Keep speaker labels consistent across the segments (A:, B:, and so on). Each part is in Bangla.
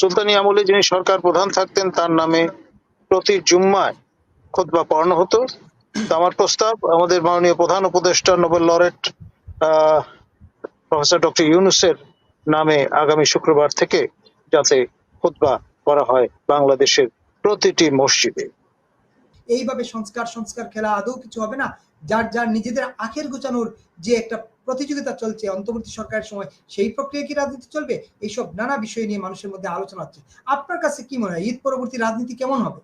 A: সুলতানি আমলে যিনি সরকার প্রধান থাকতেন, তার নামে প্রতি জুম্মায় খোদবা পড়ানো হতো। আমার প্রস্তাব, আমাদের মাননীয় প্রধান উপদেষ্টা, নোবেল লরেট প্রফেসর ডক্টর ইউনুসের নামে আগামী শুক্রবার থেকে যাতে খোদবা করা হয় বাংলাদেশের প্রতিটি মসজিদে।
B: এইভাবে সংস্কার সংস্কার খেলা আদৌ কিছু হবে না। যার যার নিজেদের আখের গোছানোর যে একটা প্রতিযোগিতা চলছে অন্তর্বর্তী সরকারের সময়, সেই প্রক্রিয়া কি রাজনীতি চলবে? এইসব নানা বিষয় নিয়ে মানুষের মধ্যে আলোচনা হচ্ছে। আপনার কাছে কি মনে হয়, ঈদ পরবর্তী রাজনীতি কেমন হবে?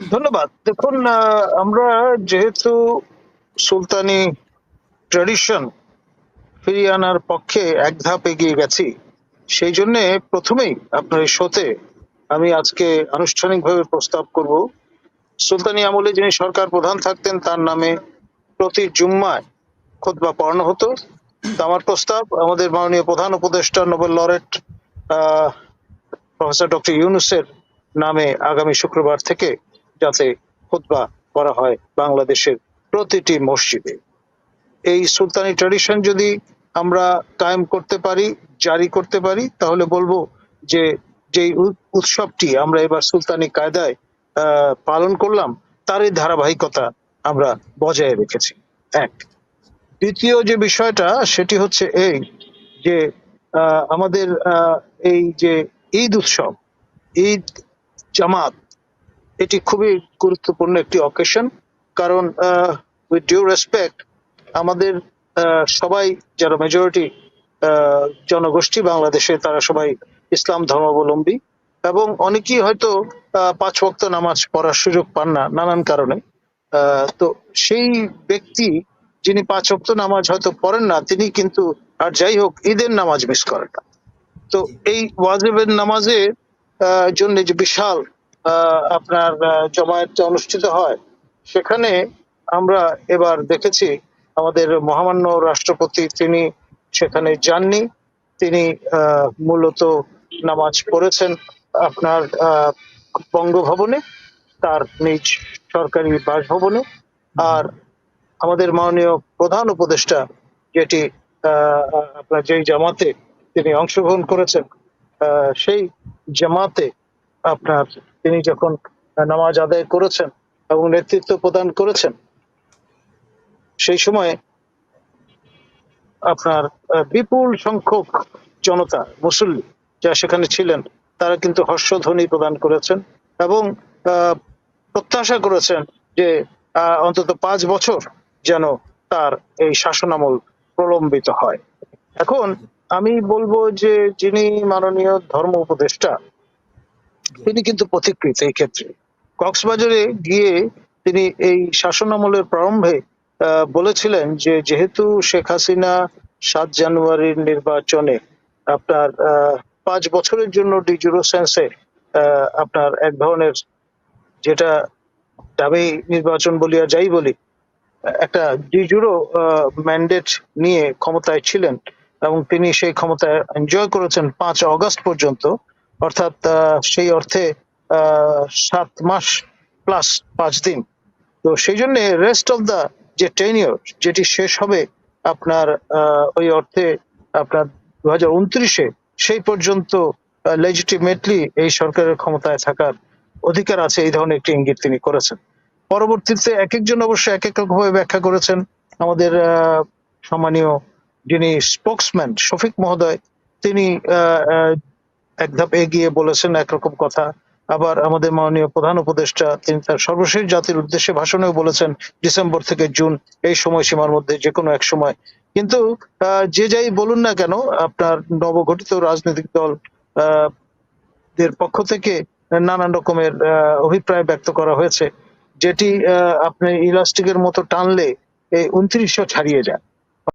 A: ধন্যবাদ। দেখুন আমরা যেহেতু সুলতানি ট্রেডিশন ফিরিয়ে আনার পক্ষে এক ধাপ এগিয়ে গেছি, সেই জন্য প্রথমেই আপনার এই শোতে আমি আজকে আনুষ্ঠানিকভাবে প্রস্তাব করব। সুলতানি আমলে যিনি সরকার প্রধান থাকতেন, তার নামে প্রতি জুম্মায় খুতবা পড়ানো হতো। আমার প্রস্তাব, আমাদের মাননীয় প্রধান উপদেষ্টা, নোবেল লরেট প্রফেসর ডক্টর ইউনুসের নামে আগামী শুক্রবার থেকে যাতে খুতবা করা হয় বাংলাদেশের প্রতিটি মসজিদে। এই সুলতানি ট্রেডিশন যদি আমরা কায়েম করতে পারি, জারি করতে পারি, তাহলে বলব যে যেই উৎসবটি আমরা এবার সুলতানি কায়দায় পালন করলাম, তারই ধারাবাহিকতা আমরা বজায় রেখেছি। এক। দ্বিতীয় যে বিষয়টা, সেটি হচ্ছে এই যে আমাদের এই যে ঈদ উৎসব, ঈদ জামাত, এটি খুবই গুরুত্বপূর্ণ একটি অকেশন কারণ উইথ ডিউ রেসপেক্ট আমাদের সবাই যারা মেজরিটি জনগোষ্ঠী, বাংলাদেশে তারা সবাই ইসলাম ধর্মাবলম্বী। এবং অনেকেই হয়তো পাঁচ ওয়াক্ত নামাজ পড়ার সুযোগ পান না নানান কারণে। তো সেই ব্যক্তি যিনি পাঁচ ওয়াক্ত নামাজ হয়তো পড়েন না তিনি কিন্তু আর যাই হোক ঈদের নামাজ মিস করেন না। তো এই ওয়াজিবের নামাজের আহ, জন্য যে বিশাল আপনার জমায়েত অনুষ্ঠিত হয় সেখানে আমরা এবার দেখেছি আমাদের মহামান্য রাষ্ট্রপতি তিনি সেখানে যাননি। তিনি মূলত নামাজ পড়েছেন। আপনার বঙ্গভবনে, তার নিজ সরকারি বাসভবনে, আর আমাদের মাননীয় প্রধান উপদেষ্টা যেটি আপনার যেই জামাতে তিনি অংশগ্রহণ করেছেন সেই জামাতে আপনার তিনি যখন নামাজ আদায় করেছেন এবং নেতৃত্ব প্রদান করেছেন, সেই সময়ে আপনার বিপুল সংখ্যক জনতা, মুসল্লি যা সেখানে ছিলেন তারা কিন্তু হর্ষধ্বনি প্রদান করেছেন এবং প্রত্যাশা করেছেন যে অন্তত পাঁচ বছর যেন তার এই শাসনামল প্রলম্বিত হয়। এখন আমি বলব যে, যিনি মাননীয় ধর্ম উপদেষ্টা, তিনি কিন্তু পথিকৃত এই ক্ষেত্রে। কক্সবাজারে গিয়ে তিনি এই শাসনামলের প্রারম্ভে বলেছিলেন যে, যেহেতু শেখ হাসিনা সাত জানুয়ারির নির্বাচনে আপনার পাঁচ বছরের জন্য ডিজুরো সেন্সে আহ, আপনার এক ধরনের যেটা দাবি নির্বাচন বলিয়া যাই বলি একটা ডিজুরো ম্যান্ডেট নিয়ে ক্ষমতায় ছিলেন এবং তিনি সেই ক্ষমতা এনজয় করেছেন পাঁচ অগস্ট পর্যন্ত। অর্থাৎ সেই অর্থে সাত মাস প্লাস পাঁচ দিন। তো সেই জন্য রেস্ট অফ দা যে টেনিয়র যেটি শেষ হবে আপনার ওই অর্থে আপনার দু হাজার উনত্রিশে সেই পর্যন্ত লেজিটিমেটলি এই সরকারের ক্ষমতায় থাকার অধিকার আছে এই ধরনের একটি ইঙ্গিত তিনি করেছেন। পরবর্তীতে এক একজন অবশ্য এক এক ভাবে ব্যাখ্যা করেছেন আমাদের সম্মানীয় যিনি স্পোক্সম্যান শফিক মহোদয়, তিনি এক ধাপ এগিয়ে বলেছেন একরকম কথা। আবার আমাদের মাননীয় প্রধান উপদেষ্টা, তিনি তার সর্বশেষ জাতির উদ্দেশ্যে ভাষণেও বলেছেন, ডিসেম্বর থেকে জুন এই সময়সীমার মধ্যে যে কোনো এক সময় কিন্তু যে যাই বলুন না কেন, আপনার নবগঠিত রাজনৈতিক দল দের পক্ষ থেকে নানান রকমের অভিপ্রায় ব্যক্ত করা হয়েছে, যেটি আপনি ইলাস্টিকের মতো টানলে এই উনত্রিশশো ছাড়িয়ে যায়।